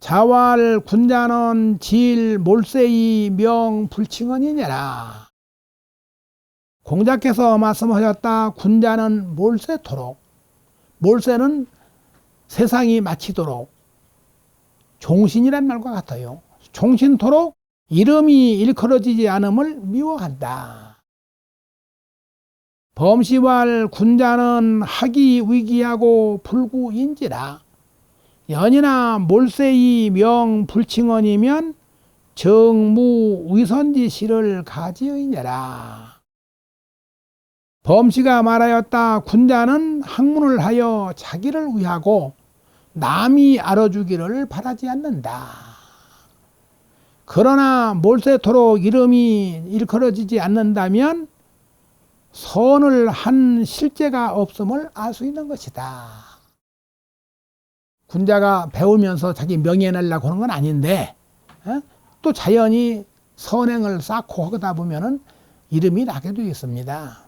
자왈 군자는 질 몰세이 명 불칭언이니라. 공자께서 말씀하셨다. 군자는 몰세토록. 몰세는 세상이 마치도록. 종신이란 말과 같아요. 종신토록 이름이 일컬어지지 않음을 미워한다. 범시왈 군자는 학이 위기하고 불구인지라. 연이나 몰세이 명 불칭언이면 정무 위선지시를 가지의니라. 범시가 말하였다. 군자는 학문을 하여 자기를 위하고 남이 알아주기를 바라지 않는다. 그러나 몰세토록 이름이 일컬어지지 않는다면 선을 한 실제가 없음을 알 수 있는 것이다. 군자가 배우면서 자기 명예내려고 하는 건 아닌데 어? 또 자연히 선행을 쌓고 하다 보면은 이름이 나게 되어 있습니다.